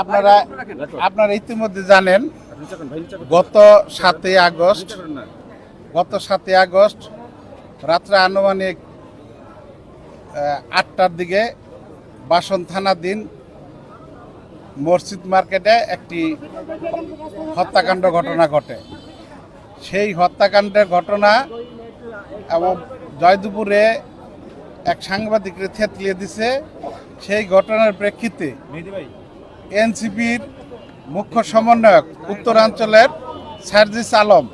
আপনারা আপনারা ইতিমধ্যে জানেন, গত সাতই আগস্ট, গত সাতই আগস্ট রাত্রে আনুমানিক আটটার দিকে বাসন থানাধীন মসজিদ মার্কেটে একটি হত্যাকাণ্ড ঘটনা ঘটে। সেই হত্যাকাণ্ডের ঘটনা এবং জয়দুপুরে এক সাংবাদিককে থেতলিয়ে দিছে। সেই ঘটনার প্রেক্ষিতে এনসিপির মুখ্য সমন্বয়ক উত্তরাঞ্চলের সার্জিস আলম।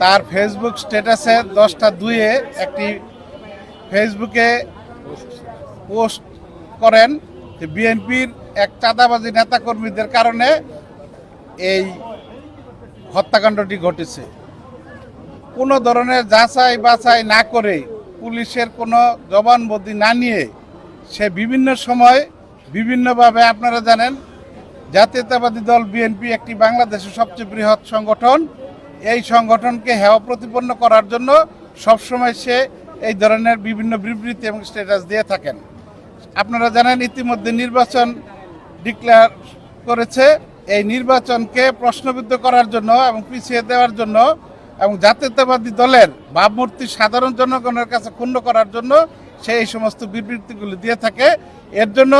তার ফেসবুক স্ট্যাটাসে দশটা দুইয়ে একটি ফেসবুকে পোস্ট করেন যে বিএনপির এক চাঁদাবাজি নেতাকর্মীদের কারণে এই হত্যাকাণ্ডটি ঘটেছে। কোনো ধরনের যাচাই বাছাই না করে পুলিশের কোনো জবানবন্দি না নিয়ে সে বিভিন্ন সময় বিভিন্নভাবে আপনারা জানেন, জাতীয়তাবাদী দল বিএনপি একটি বাংলাদেশের সবচেয়ে বৃহৎ সংগঠন। এই সংগঠনকে হেয় প্রতিপন্ন করার জন্য সবসময় সে এই ধরনের বিভিন্ন বিবৃতি এবং স্ট্যাটাস দিয়ে থাকেন। আপনারা জানেন, ইতিমধ্যে নির্বাচন ডিক্লেয়ার করেছে। এই নির্বাচনকে প্রশ্নবিদ্ধ করার জন্য এবং পিছিয়ে দেওয়ার জন্য এবং জাতীয়তাবাদী দলের ভাবমূর্তি সাধারণ জনগণের কাছে ক্ষুণ্ণ করার জন্য সে এই সমস্ত বিবৃতিগুলি দিয়ে থাকে। এর জন্য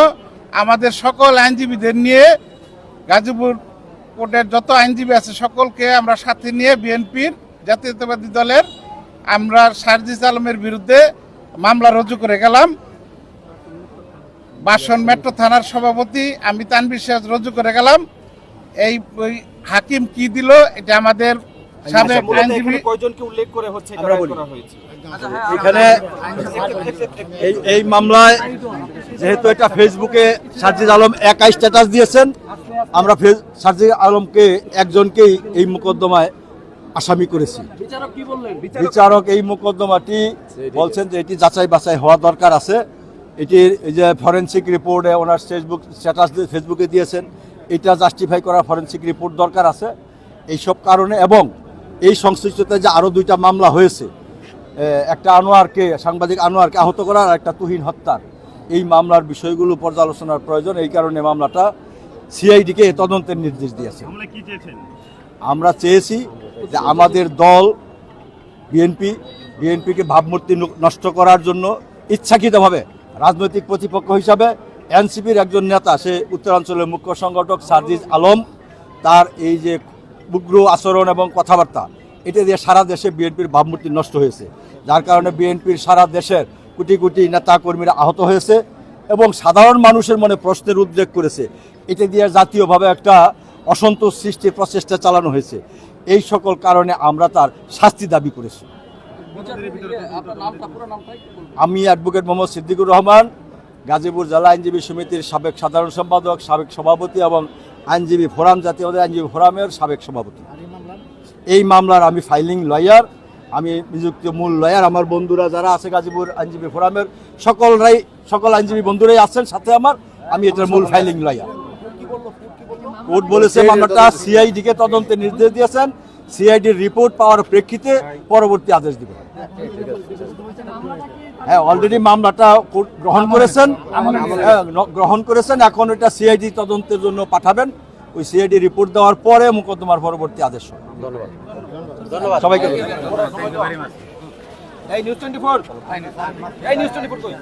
আমাদের সকল আইনজীবীদের নিয়ে গাজীপুর কোর্টের যত আইনজীবী আছে সকলকে আমরা সাথে নিয়ে বিএনপির জাতীয়তাবাদী দলের আমরা সার্জিস আলমের বিরুদ্ধে মামলা রুজু করে গেলাম। বাসন মেট্রো থানার সভাপতি আমি তানবির সিরাজ রুজু করে গেলাম। এই হাকিম কি দিল, এটা আমাদের সাবেক আইনজীবী কয়জনকে উল্লেখ করে হচ্ছে আমরা বলি। এখানে এই এই মামলায় যেহেতু এটা ফেসবুকে সার্জিদ আলম একাই স্ট্যাটাস দিয়েছেন আমরা ফেস- সার্জিদ আলমকে একজনকেই এই মোকদ্দমায় আসামি করেছি। বিচারক এই মোকদ্দমাটি বলছেন যে এটি যাচাই বাছাই হওয়া দরকার আছে। এটির এই যে ফরেন্সিক রিপোর্টে ওনার ফেসবুক স্ট্যাটাস ফেসবুকে দিয়েছেন এটা জাস্টিফাই করা ফরেন্সিক রিপোর্ট দরকার আছে। এইসব কারণে এবং এই সংশ্লিষ্টতে যে আরও দুইটা মামলা হয়েছে একটা আনোয়ারকে সাংবাদিক আনোয়ারকে আহত করার আর একটা তুহিন হত্যার। এই মামলার বিষয়গুলো পর্যালোচনার প্রয়োজন এই কারণে মামলাটা সিআইডিকে তদন্তের নির্দেশ দিয়েছে। আমরা চেয়েছি যে আমাদের দল বিএনপি বিএনপিকে ভাবমূর্তি নষ্ট করার জন্য ইচ্ছাকৃতভাবে রাজনৈতিক প্রতিপক্ষ হিসাবে এনসিপির একজন নেতা সে উত্তরাঞ্চলের মুখ্য সংগঠক সার্জিজ আলম তার এই যে উগ্র আচরণ এবং কথাবার্তা। এটা দিয়ে সারা দেশে বিএনপির ভাবমূর্তি নষ্ট হয়েছে। যার কারণে বিএনপির সারা দেশের কোটি কোটি নেতা কর্মীরা আহত হয়েছে এবং সাধারণ মানুষের মনে প্রশ্নের উদ্রেক করেছে। এটা দিয়ে জাতীয়ভাবে একটা অসন্তোষ সৃষ্টির প্রচেষ্টা চালানো হয়েছে। এই সকল কারণে আমরা তার শাস্তি দাবি করেছি। আমি অ্যাডভোকেট মোহাম্মদ সিদ্দিকুর রহমান, গাজীপুর জেলা আইনজীবী সমিতির সাবেক সাধারণ সম্পাদক, সাবেক সভাপতি এবং আইনজীবী ফোরাম জাতীয় আইনজীবী ফোরামের সাবেক সভাপতি। এই মামলার? আমি ফাইলিং লয়ার আমি নিযুক্ত মূল লয়ার আমার বন্ধুরা যারা আছে গাজীপুর আইনজীবী ফোরামের সকলরাই সকল আইনজীবী বন্ধুরাই আছেন সাথে আমার আমি এটার মূল ফাইলিং লয়ার কোর্ট বলেছে মামলাটা সিআইডিকে তদন্তে তদন্তের নির্দেশ দিয়েছেন সিআইডির রিপোর্ট পাওয়ার প্রেক্ষিতে পরবর্তী আদেশ দিবে। হ্যাঁ অলরেডি মামলাটা গ্রহণ করেছেন। হ্যাঁ, গ্রহণ করেছেন। এখন এটা সিআইডি তদন্তের জন্য পাঠাবেন। ওই সিআইডি রিপোর্ট দেওয়ার পরে মোকদ্দমার পরবর্তী আদেশ হবে। ধন্যবাদ। সবাইকে ধন্যবাদ। এই নিউজ টোয়েন্টি ফোর এই নিউজ টোয়েন্টি ফোর কই?